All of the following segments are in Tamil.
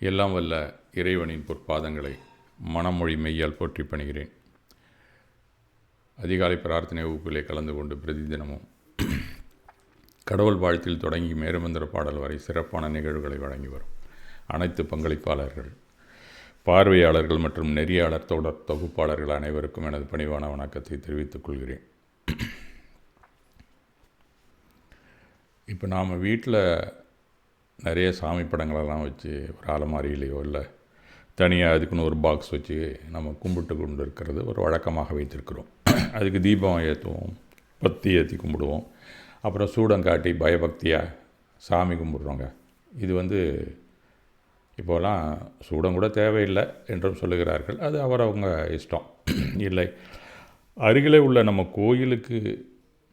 எல்லாம் வல்ல இறைவனின் பொற்பாதங்களை மனமொழி மெய்யால் போற்றி பணிகிறேன். அதிகாலை பிரார்த்தனை வகுப்பிலே கலந்து கொண்டு பிரதிதினமும் கடவுள் வாழ்த்தில் தொடங்கி மேருமந்திர பாடல் வரை சிறப்பான நிகழ்வுகளை வழங்கி வரும். அனைத்து பங்களிப்பாளர்கள் பார்வையாளர்கள் மற்றும் நெறியாளர் தொடர் தொகுப்பாளர்கள் அனைவருக்கும் எனது பணிவான வணக்கத்தை தெரிவித்துக் கொள்கிறேன். இப்போ நாம் வீட்டில் நிறைய சாமி படங்களெல்லாம் வச்சு ஒரு அலமாரியிலையோ இல்லை தனியாக அதுக்குன்னு ஒரு பாக்ஸ் வச்சு நம்ம கும்பிட்டு கொண்டு இருக்கிறது ஒரு வழக்கமாக வைத்திருக்கிறோம். அதுக்கு தீபம் ஏற்றுவோம் பத்தி ஏற்றி கும்பிடுவோம். அப்புறம் சூடம் காட்டி பயபக்தியாக சாமி கும்பிட்றோங்க. இது வந்து இப்போலாம் சூடம் கூட தேவையில்லை என்றும் சொல்லுகிறார்கள். அது அவரவங்க இஷ்டம். இல்லை அருகிலே உள்ள நம்ம கோயிலுக்கு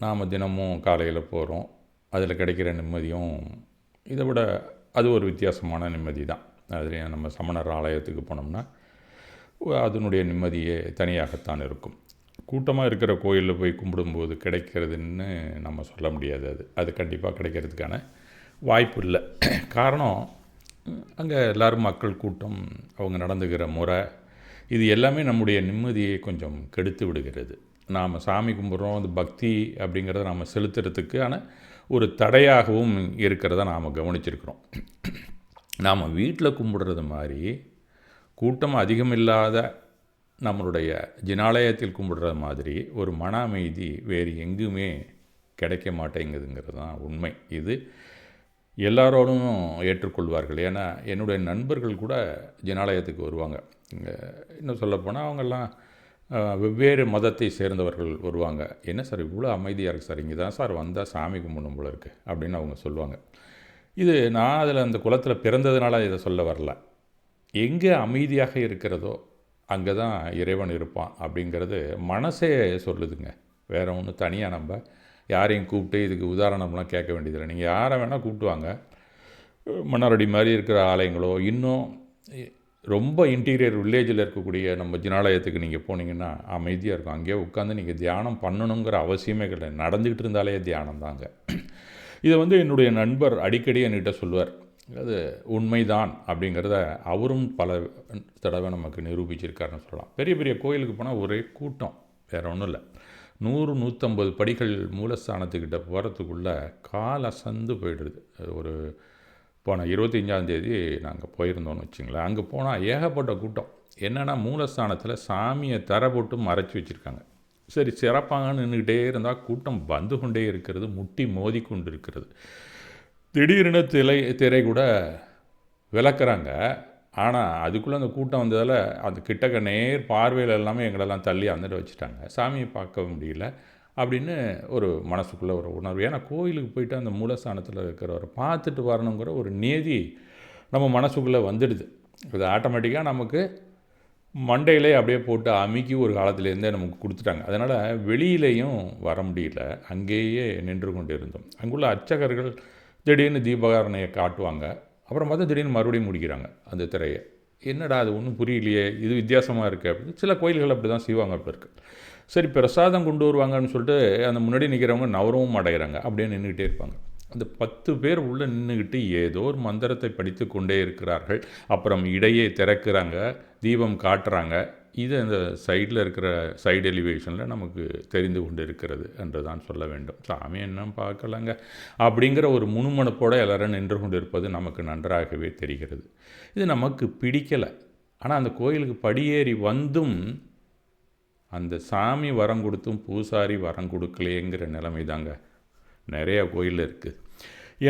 நாம் தினமும் காலையில் போகிறோம். அதில் கிடைக்கிற நிம்மதியும் இதை விட அது ஒரு வித்தியாசமான நிம்மதி தான். அதுலேயும் நம்ம சமணர் ஆலயத்துக்கு போனோம்னா அதனுடைய நிம்மதியே தனியாகத்தான் இருக்கும். கூட்டமாக இருக்கிற கோயிலில் போய் கும்பிடும்போது கிடைக்கிறதுன்னு நம்ம சொல்ல முடியாது அது. அது கண்டிப்பாக கிடைக்கிறதுக்கான வாய்ப்பு இல்லை. காரணம் அங்கே எல்லோரும் மக்கள் கூட்டம் அவங்க நடந்துக்கிற முறை இது எல்லாமே நம்முடைய நிம்மதியை கொஞ்சம் கெடுத்து விடுகிறது. நாம் சாமி கும்பிட்றோம் அது பக்தி அப்படிங்கிறத நாம் செலுத்துறதுக்கான ஒரு தடையாகவும் இருக்கிறத நாம் கவனிச்சிருக்கிறோம். நாம் வீட்டில் கும்பிடுறது மாதிரி கூட்டம் அதிகமில்லாத நம்மளுடைய ஜினாலயத்தில் கும்பிடுற மாதிரி ஒரு மன அமைதி வேறு எங்குமே கிடைக்க மாட்டேங்குதுங்கிறது தான் உண்மை. இது எல்லாரோடும் ஏற்றுக்கொள்வார்கள். ஏன்னா என்னுடைய நண்பர்கள் கூட ஜினாலயத்துக்கு வருவாங்க. இங்கே இன்னும் சொல்லப்போனால் அவங்கெல்லாம் வெவ்வேறு மதத்தை சேர்ந்தவர்கள் வருவாங்க. என்ன சார் இவ்வளோ அமைதியாக இருக்குது சார்? இங்கே தான் சார் வந்தால் சாமி கும்பிடும் போல இருக்குது அப்படின்னு அவங்க சொல்லுவாங்க. இது நான் அதில் அந்த குளத்தில் பிறந்ததுனால இதை சொல்ல வரல. எங்கே அமைதியாக இருக்கிறதோ அங்கே தான் இறைவன் இருப்பான் அப்படிங்கிறது மனசே சொல்லுதுங்க. வேறு ஒன்று தனியாக நம்ம யாரையும் கூப்பிட்டு இதுக்கு உதாரணம்லாம் கேட்க வேண்டியதில்லை. நீங்கள் யாரை வேணால் கூப்பிட்டு வாங்க. மன்னரடி மாதிரி இருக்கிற ஆலயங்களோ இன்னும் ரொம்ப இன்டீரியர் வில்லேஜில் இருக்கக்கூடிய நம்ம ஜினாலயத்துக்கு நீங்கள் போனீங்கன்னா அமைதியாக இருக்கும். அங்கேயே உட்காந்து நீங்கள் தியானம் பண்ணணுங்கிற அவசியமே கிடையாது. நடந்துக்கிட்டு இருந்தாலே தியானம் தாங்க. இதை வந்து என்னுடைய நண்பர் அடிக்கடி என்கிட்ட சொல்லுவார். அது உண்மைதான் அப்படிங்கிறத அவரும் பல தடவை நமக்கு நிரூபிச்சிருக்காருன்னு சொல்லலாம். பெரிய பெரிய கோயிலுக்கு போனால் ஒரே கூட்டம். வேறு ஒன்றும் இல்லை. நூறு நூற்றம்பது படிகள் மூலஸ்தானத்துக்கிட்ட போகிறதுக்குள்ளே கால் அசந்து போயிடுது. ஒரு போன இருபத்தஞ்சாந்தேதி நாங்கள் போயிருந்தோம்னு வச்சுங்களேன். அங்கே போனால் ஏகப்பட்ட கூட்டம். என்னென்னா மூலஸ்தானத்தில் சாமியை தர போட்டு மறைச்சி வச்சுருக்காங்க. சரி சிறப்பாக நின்றுக்கிட்டே இருந்தால் கூட்டம் வந்து கொண்டே இருக்கிறது முட்டி மோதி கொண்டு இருக்கிறது திடீர்னு திரை திரை கூட விளக்குறாங்க. ஆனால் அதுக்குள்ளே அந்த கூட்டம் வந்ததால் அந்த கிட்டக்க நேர் பார்வையில் எல்லாமே எங்களெல்லாம் தள்ளி வந்துட்டு வச்சுட்டாங்க. சாமியை பார்க்க முடியல. அப்படின்னு ஒரு மனசுக்குள்ளே ஒரு உணர்வு. ஏன்னா கோயிலுக்கு போயிட்டு அந்த மூலஸ்தானத்தில் இருக்கிறவரை பார்த்துட்டு வரணுங்கிற ஒரு நேதி நம்ம மனசுக்குள்ளே வந்துடுது. இது ஆட்டோமேட்டிக்காக நமக்கு மண்டையிலே அப்படியே போட்டு அமுக்கி ஒரு காலத்துலேருந்தே நமக்கு கொடுத்துட்டாங்க. அதனால் வெளியிலையும் வர முடியல. அங்கேயே நின்று கொண்டு இருந்தோம் அங்குள்ள அர்ச்சகர்கள் திடீர்னு தீபகாரணையை காட்டுவாங்க. அப்புறம் பார்த்தா திடீர்னு மறுபடியும் முடிக்கிறாங்க அந்த திரையை. என்னடா அது ஒன்றும் புரியலையே இது வித்தியாசமாக இருக்குது அப்படின்னு. சில கோயில்கள் அப்படி தான் செய்வாங்க இப்போ இருக்குது சரி பிரசாதம் கொண்டு வருவாங்கன்னு சொல்லிட்டு அந்த முன்னாடி நிற்கிறவங்க நவரவும் அடைகிறாங்க அப்படியே நின்றுக்கிட்டே இருப்பாங்க. அந்த பத்து பேர் உள்ளே நின்றுக்கிட்டு ஏதோ ஒரு மந்திரத்தை படித்து கொண்டே இருக்கிறார்கள். அப்புறம் இடையே திறக்கிறாங்க தீபம் காட்டுறாங்க. இது அந்த சைடில் இருக்கிற சைடு எலிவேஷனில் நமக்கு தெரிந்து கொண்டு இருக்கிறது என்று தான் சொல்ல வேண்டும். சாமி என்ன பார்க்கலங்க. அப்படிங்கிற ஒரு முணுமுணுப்போடு எல்லோரும் நின்று கொண்டு இருப்பது நமக்கு நன்றாகவே தெரிகிறது. இது நமக்கு பிடிக்கலை. ஆனால் அந்த கோயிலுக்கு படியேறி வந்தும் அந்த சாமி வரம் கொடுத்தும் பூசாரி வரம் கொடுக்கலையேங்கிற நிலைமை தாங்க நிறைய கோயில் இருக்குது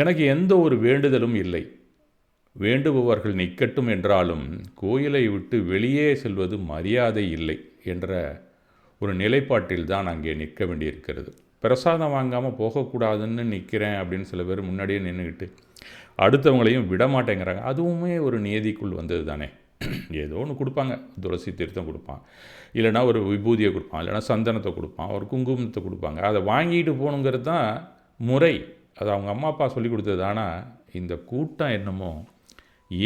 எனக்கு எந்த ஒரு வேண்டுதலும் இல்லை. வேண்டுபவர்கள் நிற்கட்டும் என்றாலும் கோயிலை விட்டு வெளியே செல்வது மரியாதை இல்லை என்ற ஒரு நிலைப்பாட்டில் தான் அங்கே நிற்க வேண்டியிருக்கிறது. பிரசாதம் வாங்காமல் போகக்கூடாதுன்னு நிற்கிறேன் அப்படின்னு சில பேர் முன்னாடியே நின்றுக்கிட்டு அடுத்தவங்களையும் விட மாட்டேங்கிறாங்க அதுவுமே ஒரு நியதிக்குள் வந்தது தானே ஏதோ ஒன்று கொடுப்பாங்க. துளசி தீர்த்தம் கொடுப்பான். இல்லைனா ஒரு விபூதியை கொடுப்பான். இல்லைனா சந்தனத்தை கொடுப்பான். ஒரு குங்குமத்தை கொடுப்பாங்க. அதை வாங்கிட்டு போகணுங்கிறது தான் முறை. அது அவங்க அம்மா அப்பா சொல்லி கொடுத்தது. ஆனால் இந்த கூட்டம் என்னமோ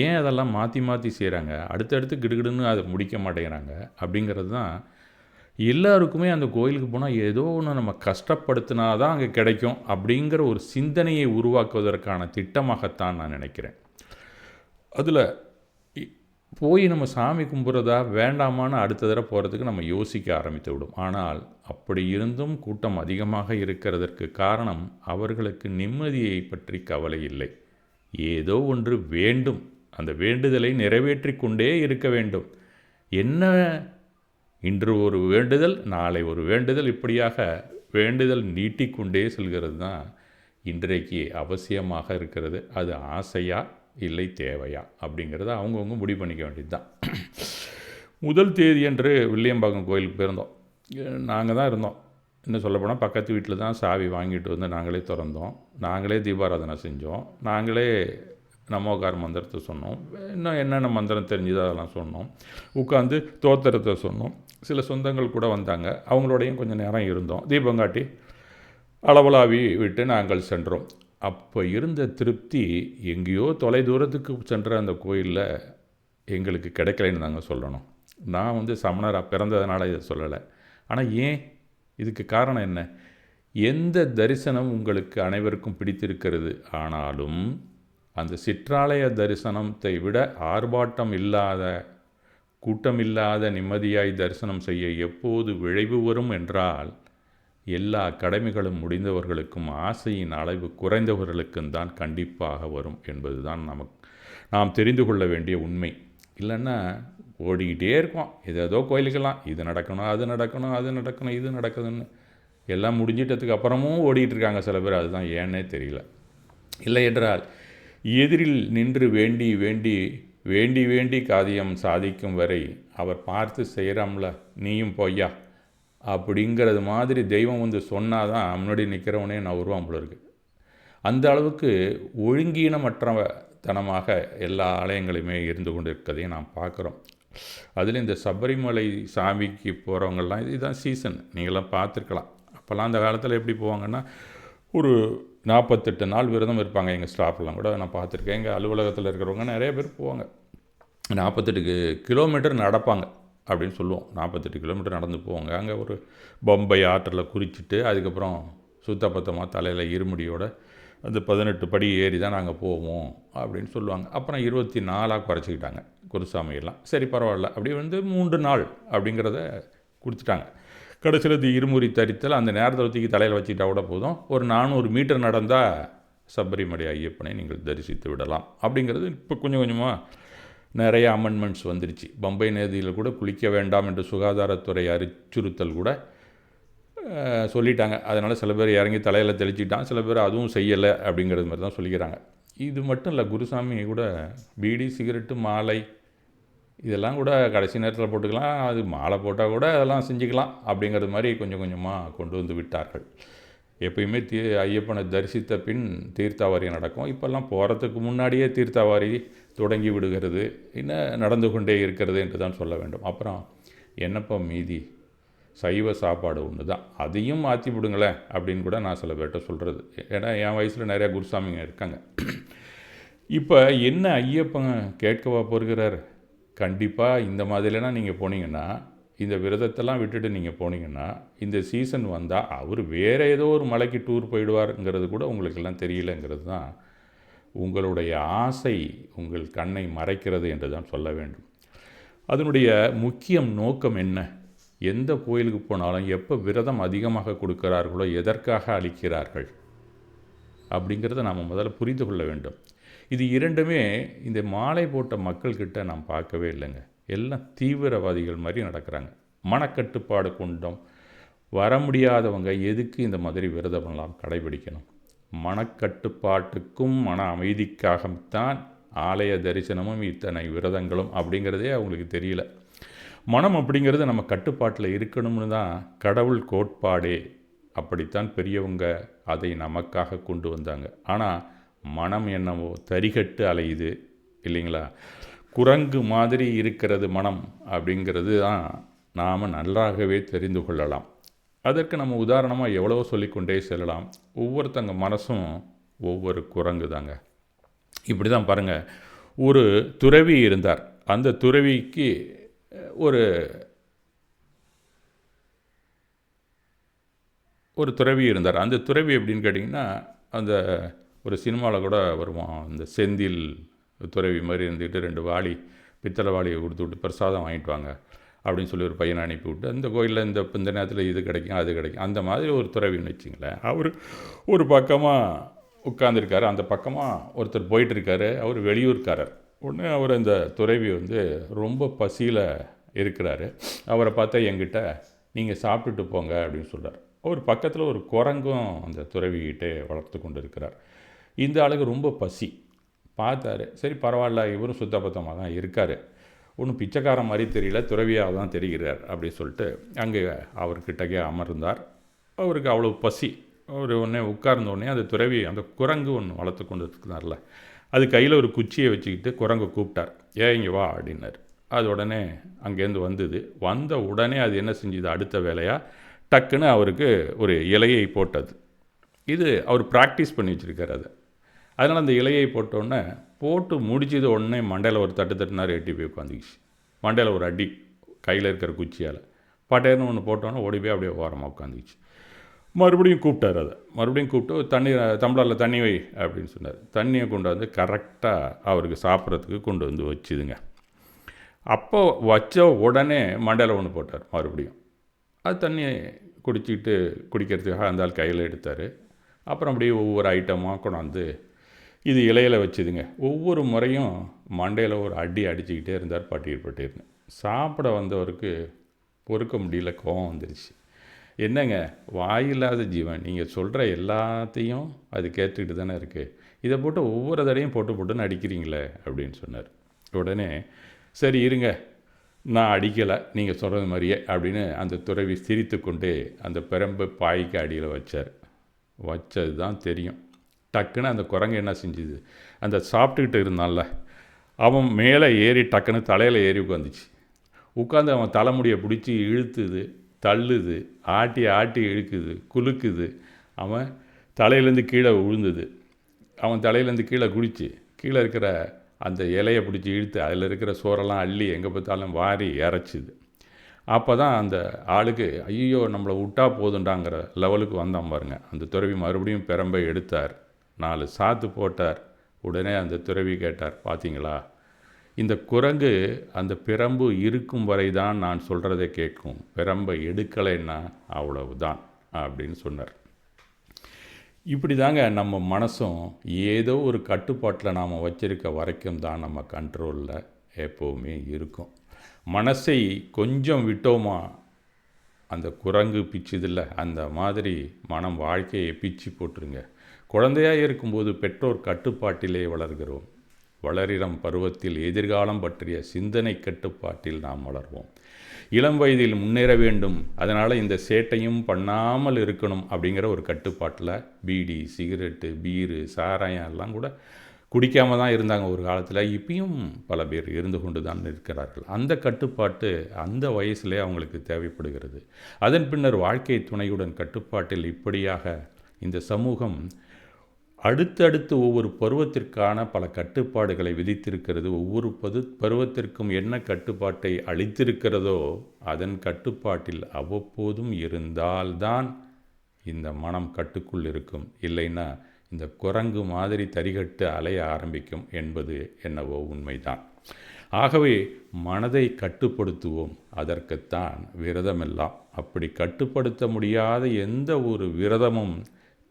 ஏன் அதெல்லாம் மாற்றி மாற்றி செய்கிறாங்க அடுத்தடுத்து கிடுகிடுன்னு அதை முடிக்க மாட்டேங்கிறாங்க அப்படிங்கிறது தான் எல்லாருக்குமே அந்த கோயிலுக்கு போனால் ஏதோ ஒன்று நம்ம கஷ்டப்படுத்தினா தான் அங்கே கிடைக்கும் அப்படிங்கிற ஒரு சிந்தனையை உருவாக்குவதற்கான திட்டமாகத்தான் நான் நினைக்கிறேன். அதில் போய் நம்ம சாமி கும்பிட்றதா வேண்டாமான்னு அடுத்த தடவை போகிறதுக்கு நம்ம யோசிக்க ஆரம்பித்து விடும். ஆனால் அப்படி இருந்தும் கூட்டம் அதிகமாக இருக்கிறதற்கு காரணம் அவர்களுக்கு நிம்மதியை பற்றி கவலை இல்லை. ஏதோ ஒன்று வேண்டும். அந்த வேண்டுதலை நிறைவேற்றி கொண்டே இருக்க வேண்டும். என்ன? இன்று ஒரு வேண்டுதல் நாளை ஒரு வேண்டுதல். இப்படியாக வேண்டுதல் நீட்டிக்கொண்டே செல்கிறது தான் இன்றைக்கு அவசியமாக இருக்கிறது. அது ஆசையாக இல்லை தேவையா? அப்படிங்கிறத அவங்கவுங்க முடிவு பண்ணிக்க வேண்டியது தான் முதல் தேதி என்று வில்லியம்பாக்கம் கோயிலுக்கு போயிருந்தோம். நாங்கள் தான் இருந்தோம். இன்னும் சொல்லப்போனால் பக்கத்து வீட்டில் தான் சாவி வாங்கிட்டு வந்து நாங்களே திறந்தோம். நாங்களே தீபாராதனை செஞ்சோம். நாங்களே நமோகார் மந்திரத்தை சொன்னோம். இன்னும் என்னென்ன மந்திரம் தெரிஞ்சுதோ அதெல்லாம் சொன்னோம். உட்காந்து தோத்திரத்தை சொன்னோம். சில சொந்தங்கள் கூட வந்தாங்க. அவங்களோடையும் கொஞ்சம் நேரம் இருந்தோம். தீபங்காட்டி அளவலாவி விட்டு நாங்கள் சென்றோம். அப்போ இருந்த திருப்தி எங்கேயோ தொலை தூரத்துக்கு சென்ற அந்த கோயிலில் எங்களுக்கு கிடைக்கலைன்னு நாங்கள் சொல்லணும். நான் வந்து சமணராக பிறந்ததுனால இதை சொல்லலை. ஆனால் ஏன்? இதுக்கு காரணம் என்ன? எந்த தரிசனம் உங்களுக்கு அனைவருக்கும் பிடித்திருக்கிறது? ஆனாலும் அந்த சிற்றாலய தரிசனத்தை விட ஆர்ப்பாட்டம் இல்லாத கூட்டமில்லாத நிம்மதியாய் தரிசனம் செய்ய எப்போது விளைவு வரும் என்றால் எல்லா கடமைகளும் முடிந்தவர்களுக்கும் ஆசையின் அளவு குறைந்தவர்களுக்கும் தான் கண்டிப்பாக வரும் என்பது தான் நமக்கு நாம் தெரிந்து கொள்ள வேண்டிய உண்மை. இல்லைன்னா ஓடிக்கிட்டே இருக்கோம் ஏதோ கோயிலுக்கெல்லாம் இது நடக்கணும் அது நடக்கணும் அது நடக்கணும் இது நடக்குதுன்னு எல்லாம் முடிஞ்சிட்டதுக்கு அப்புறமும் ஓடிக்கிட்டு இருக்காங்க சில பேர். அதுதான் ஏன்னே தெரியல. இல்லை என்றால் எதிரில் நின்று வேண்டி வேண்டி வேண்டி வேண்டி காரியம் சாதிக்கும் வரை அவர் பார்த்து செய்கிறாம்ல நீயும் பொய்யா? அப்படிங்கிறது மாதிரி தெய்வம் வந்து சொன்னால் தான் முன்னாடி நிற்கிறவனே நான் உருவாம் போல இருக்கு. அந்த அளவுக்கு ஒழுங்கீனமற்றவ தனமாக எல்லா ஆலயங்களையுமே இருந்து கொண்டு இருக்கிறதையும் நாம் பார்க்குறோம். அதில் இந்த சபரிமலை சாமிக்கு போகிறவங்கெல்லாம் இதுதான் சீசன் நீங்களாம் பார்த்துருக்கலாம். அப்போல்லாம் அந்த காலத்தில் எப்படி போவாங்கன்னா ஒரு நாற்பத்தெட்டு நாள் விரதம் இருப்பாங்க. எங்கள் ஸ்டாஃப்லாம் கூட நான் பார்த்துருக்கேன். எங்கள் அலுவலகத்தில் இருக்கிறவங்க நிறைய பேர் போவாங்க. நாற்பத்தெட்டு கிலோமீட்டர் நடப்பாங்க. அப்படின்னு சொல்லுவோம். நாற்பத்தெட்டு கிலோமீட்டர் நடந்து போவாங்க. அங்கே ஒரு பம்பை ஆற்றில் குறிச்சிட்டு அதுக்கப்புறம் சுத்தப்பத்தமாக தலையில் இருமுடியோட அந்த பதினெட்டு படி ஏறி தான் நாங்கள் போவோம் அப்படின்னு சொல்லுவாங்க. அப்புறம் இருபத்தி நாலாக குறைச்சிக்கிட்டாங்க குருசாமியெல்லாம் சரி பரவாயில்ல. அப்படி வந்து மூன்று நாள் அப்படிங்கிறத கொடுத்துட்டாங்க. கடைசியில் இது இருமுறை தரித்தல் அந்த நேரத்தை தூக்கி தலையில் வச்சுக்கிட்டா கூட போதும். ஒரு நானூறு மீட்டர் நடந்தால் சபரிமலை ஐயப்பனை நீங்கள் தரிசித்து விடலாம் அப்படிங்கிறது இப்போ கொஞ்சம் கொஞ்சமாக நிறைய அமெண்ட்மெண்ட்ஸ் வந்துருச்சு. பம்பை நதியில் கூட குளிக்க வேண்டாம் என்று சுகாதாரத்துறை அச்சுறுத்தல் கூட சொல்லிட்டாங்க. அதனால் சில பேர் இறங்கி தலையில் தெளிச்சிட்டான் சில பேர் அதுவும் செய்யலை அப்படிங்கிறது மாதிரி தான் சொல்லிக்கிறாங்க. இது மட்டும் இல்லை குருசாமி கூட பீடி சிகரெட்டு மாலை இதெல்லாம் கூட கடைசி நேரத்தில் போட்டுக்கலாம். அது மாலை போட்டால் கூட அதெல்லாம் செஞ்சுக்கலாம் அப்படிங்கிறது மாதிரி கொஞ்சம் கொஞ்சமாக கொண்டு வந்து விட்டார்கள். எப்பயுமே தீ ஐயப்பனை தரிசித்த பின் தீர்த்தாவாரி நடக்கும். இப்போல்லாம் போகிறதுக்கு முன்னாடியே தீர்த்தாவாரி தொடங்கி விடுகிறது. இன்னும் நடந்து கொண்டே இருக்கிறது என்று தான் சொல்ல வேண்டும். அப்புறம் என்னப்பா மீதி? சைவ சாப்பாடு ஒன்று தான். அதையும் மாற்றி விடுங்களேன் அப்படின்னு கூட நான் சில பேர்கிட்ட சொல்கிறது ஏன்னா என் வயசில் நிறையா குருசாமிங்க இருக்காங்க. இப்போ என்ன ஐயப்பன் கேட்கவா போகிறார் கண்டிப்பாக இந்த மாதிரிலாம் நீங்கள் போனீங்கன்னா இந்த விரதத்தெல்லாம் விட்டுட்டு நீங்கள் போனீங்கன்னா இந்த சீசன் வந்தால் அவர் வேறு ஏதோ ஒரு மலைக்கு டூர் போயிடுவாருங்கிறது கூட உங்களுக்கெல்லாம் தெரியலங்கிறது தான் உங்களுடைய ஆசை உங்கள் கண்ணை மறைக்கிறது என்று தான் சொல்ல வேண்டும். அதனுடைய முக்கியம் நோக்கம் என்ன? எந்த கோயிலுக்கு போனாலும் எப்போ விரதம் அதிகமாக கொடுக்கிறார்களோ எதற்காக அளிக்கிறார்கள்? அப்படிங்கிறத நாம் முதல்ல புரிந்து கொள்ள வேண்டும். இது இரண்டுமே இந்த மாலை போட்ட மக்கள்கிட்ட நாம் பார்க்கவே இல்லைங்க. எல்லாம் தீவிரவாதிகள் மாதிரி நடக்கிறாங்க. மனக்கட்டுப்பாடு கொண்டோம். வர முடியாதவங்க எதுக்கு இந்த மாதிரி விரதமெல்லாம் கடைபிடிக்கணும்? மனக்கட்டுப்பாட்டுக்கும் மன அமைதிக்காகத்தான் ஆலய தரிசனமும் இத்தனை விரதங்களும் அப்படிங்கிறதே அவங்களுக்கு தெரியல. மனம் அப்படிங்கிறது நம்ம கட்டுப்பாட்டில் இருக்கணும்னு தான் கடவுள் கோட்பாடே. அப்படித்தான் பெரியவங்க அதை நமக்காக கொண்டு வந்தாங்க. ஆனால் மனம் என்னவோ தரிகட்டு அலையுது இல்லைங்களா? குரங்கு மாதிரி இருக்கிறது மனம் அப்படிங்கிறது தான் நாம் நன்றாகவே தெரிந்து கொள்ளலாம். அதற்கு நம்ம உதாரணமாக எவ்வளவோ சொல்லிக்கொண்டே செல்லலாம். ஒவ்வொருத்தங்க மனசும் ஒவ்வொரு குரங்கு தாங்க. இப்படி தான் பாருங்கள் ஒரு துறவி இருந்தார். அந்த துறவிக்கு ஒரு ஒரு துறவி இருந்தார். அந்த துறவி எப்படின்னு கேட்டிங்கன்னா அந்த ஒரு சினிமாவில் கூட வருவான். அந்த செந்தில் துறவி மாதிரி இருந்துக்கிட்டு ரெண்டு வாளி பித்தளை வாளியை கொடுத்து விட்டு பிரசாதம் வாங்கிட்டு வாங்க அப்படின்னு சொல்லி ஒரு பையனை அனுப்பி விட்டு அந்த கோயிலில் இந்த இந்த நேரத்தில் இது கிடைக்கும் அது கிடைக்கும். அந்த மாதிரி ஒரு துறவின்னு வச்சுங்களேன். அவர் ஒரு பக்கமாக உட்காந்துருக்காரு அந்த பக்கமாக ஒருத்தர் போயிட்டுருக்காரு. அவர் வெளியூர்காரர். ஒன்று அவர் அந்த துறவி வந்து ரொம்ப பசியில் இருக்கிறாரு. அவரை பார்த்தா எங்கிட்ட நீங்கள் சாப்பிட்டுட்டு போங்க அப்படின்னு சொல்கிறார் அவர் பக்கத்தில் ஒரு குரங்கும் அந்த துறவிக்கிட்டே வளர்த்து கொண்டு இருக்கிறார் இந்த ஆளுக்கு ரொம்ப பசி. பார்த்தாரு. சரி பரவாயில்ல இவரும் சுத்தபத்தமாக தான் இருக்கார். ஒன்றும் பிச்சைக்காரன் மாதிரி தெரியல துறவியாக தான் தெரிகிறார் அப்படின்னு சொல்லிட்டு அங்கே அவர்கிட்டக்கே அமர்ந்தார். அவருக்கு அவ்வளோ பசி. அவர் உடனே உட்கார்ந்த உடனே அந்த துறவி அந்த குரங்கு ஒன்று வளர்த்து கொண்டு இருக்கிறார்ல அது கையில் ஒரு குச்சியை வச்சுக்கிட்டு குரங்கு கூப்பிட்டார். ஏ இங்கே வா அப்படின்னார். அது உடனே அங்கேருந்து வந்தது. வந்த உடனே அது என்ன செஞ்சுது? அடுத்த வேலையாக டக்குன்னு அவருக்கு ஒரு இலையை போட்டது. இது அவர் ப்ராக்டிஸ் பண்ணி வச்சுருக்கார் அதை. அதனால் அந்த இலையை போட்டோடனே போட்டு முடிச்சது உடனே மண்டையில் ஒரு தட்டு தட்டுனார் எட்டி போய் உட்காந்துக்கிச்சு. மண்டையில் ஒரு அடி கையில் இருக்கிற குச்சியால். பட்டேர்னு ஒன்று போட்டோன்னே ஓடி போய் அப்படியே ஓரமாக உட்காந்துக்கிச்சு. மறுபடியும் கூப்பிட்டார் அதை. மறுபடியும் கூப்பிட்டு தண்ணி தம்பளரில் தண்ணி வை அப்படின்னு சொன்னார். தண்ணியை கொண்டு வந்து கரெக்டாக அவருக்கு சாப்பிட்றதுக்கு கொண்டு வந்து வச்சுதுங்க. அப்போ வச்ச உடனே மண்டையில் ஒன்று போட்டார் மறுபடியும். அது தண்ணியை குடிச்சிக்கிட்டு குடிக்கிறதுக்காக அந்த ஆள் கையில் எடுத்தார். அப்புறம் அப்படியே ஒவ்வொரு ஐட்டமாக கொண்டாந்து இது இலையில் வச்சுதுங்க. ஒவ்வொரு முறையும் மண்டையில் ஒரு அடி அடிச்சுக்கிட்டே இருந்தார் பட்டீர் பட்டீர்னு சாப்பிட வந்தவருக்கு பொறுக்க முடியல கோவம் வந்துருச்சு. என்னங்க வாயில்லாத ஜீவன். நீங்கள் சொல்கிற எல்லாத்தையும் அது கேட்டுக்கிட்டு தானே இருக்குது இதை போட்டு ஒவ்வொரு தடையும் போட்டு போட்டு அடிக்கிறீங்களே அப்படின்னு சொன்னார். உடனே சரி இருங்க. நான் அடிக்கலை. நீங்கள் சொல்கிறது மாதிரியே அப்படின்னு அந்த துறவி சிரித்து கொண்டு அந்த பெரம்பு பாய்க்கு அடியில் வச்சார். வச்சது தான் தெரியும். டக்குன்னு அந்த குரங்கு என்ன செஞ்சுது? அந்த சாப்பிட்டுக்கிட்டு இருந்தான்ல அவன் மேலே ஏறி டக்குன்னு தலையில் ஏறி உட்காந்துச்சு. உட்காந்து அவன் தலைமுடியை பிடிச்சி இழுத்துது தள்ளுது ஆட்டி ஆட்டி இழுக்குது குலுக்குது. அவன் தலையிலேருந்து கீழே விழுந்தது அவன் தலையிலேருந்து கீழே குடிச்சு கீழே இருக்கிற அந்த இலையை பிடிச்சி இழுத்து அதில் இருக்கிற சோறெல்லாம் அள்ளி எங்கே பார்த்தாலும் வாரி இறச்சிது. அப்போ தான் அந்த ஆளுக்கு ஐயோ நம்மளை விட்டா போதுண்டாங்கிற லெவலுக்கு வந்தான் பாருங்க. அந்த துறவி மறுபடியும் பெரம்பை எடுத்தார். நாலு சாத்து போட்டார். உடனே அந்த துறவி கேட்டார் பார்த்தீங்களா இந்த குரங்கு அந்த பிரம்பு இருக்கும் வரை தான் நான் சொல்கிறதை கேட்கும். பிரம்பை எடுக்கலைன்னா அவ்வளவுதான் அப்படின்னு சொன்னார். இப்படி தாங்க நம்ம மனசும் ஏதோ ஒரு கட்டுப்பாட்டில் நாம் வச்சுருக்க வரைக்கும் தான் நம்ம கண்ட்ரோலில் எப்போவுமே இருக்கும். மனசை கொஞ்சம் விட்டோமா? அந்த குரங்கு பிச்சுதில்ல அந்த மாதிரி மனம் வாழ்க்கையை பிச்சு போட்டுருங்க. குழந்தையாக இருக்கும்போது பெற்றோர் கட்டுப்பாட்டிலே வளர்கிறோம். வளரிடம் பருவத்தில் எதிர்காலம் பற்றிய சிந்தனை கட்டுப்பாட்டில் நாம் வளர்வோம். இளம் வயதில் முன்னேற வேண்டும். அதனால் இந்த சேட்டையும் பண்ணாமல் இருக்கணும் அப்படிங்கிற ஒரு கட்டுப்பாட்டில் பீடி சிகரெட்டு பீரு சாராயம் எல்லாம் கூட குடிக்காமல் தான் இருந்தாங்க ஒரு காலத்தில். இப்பயும் பல பேர் இருந்து கொண்டு தான் இருக்கிறார்கள். அந்த கட்டுப்பாட்டு அந்த வயசுலே அவங்களுக்கு தேவைப்படுகிறது. அதன் பின்னர் வாழ்க்கை துணையுடன் கட்டுப்பாட்டில் இப்படியாக இந்த சமூகம் அடுத்தடுத்து ஒவ்வொரு பருவத்திற்கான பல கட்டுப்பாடுகளை விதித்திருக்கிறது. ஒவ்வொரு பது பருவத்திற்கும் என்ன கட்டுப்பாட்டை அளித்திருக்கிறதோ அதன் கட்டுப்பாட்டில் அவ்வப்போதும் இருந்தால்தான் இந்த மனம் கட்டுக்குள் இருக்கும். இல்லைன்னா இந்த குரங்கு மாதிரி தரிகட்டு அலைய ஆரம்பிக்கும் என்பது என்னவோ உண்மைதான். ஆகவே மனதை கட்டுப்படுத்துவோம். அதற்குத்தான் விரதமெல்லாம். அப்படி கட்டுப்படுத்த முடியாத எந்த ஒரு விரதமும்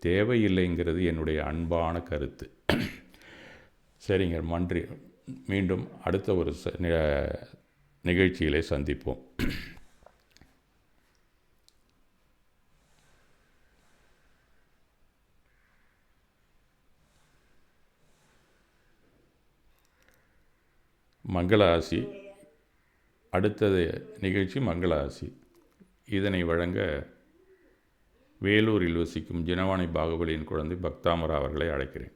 தேவையில்லைங்கிறது என்னுடைய அன்பான கருத்து. சரிங்க நன்றி மீண்டும் அடுத்த ஒரு நிகழ்ச்சியிலே சந்திப்போம். மங்களாசி அடுத்தது நிகழ்ச்சி மங்களாசி. இதனை வழங்க வேலூரில் வசிக்கும் ஜினவாணி பாகுபலியின் குழந்தை பக்தாமரா அவர்களை அழைக்கிறேன்.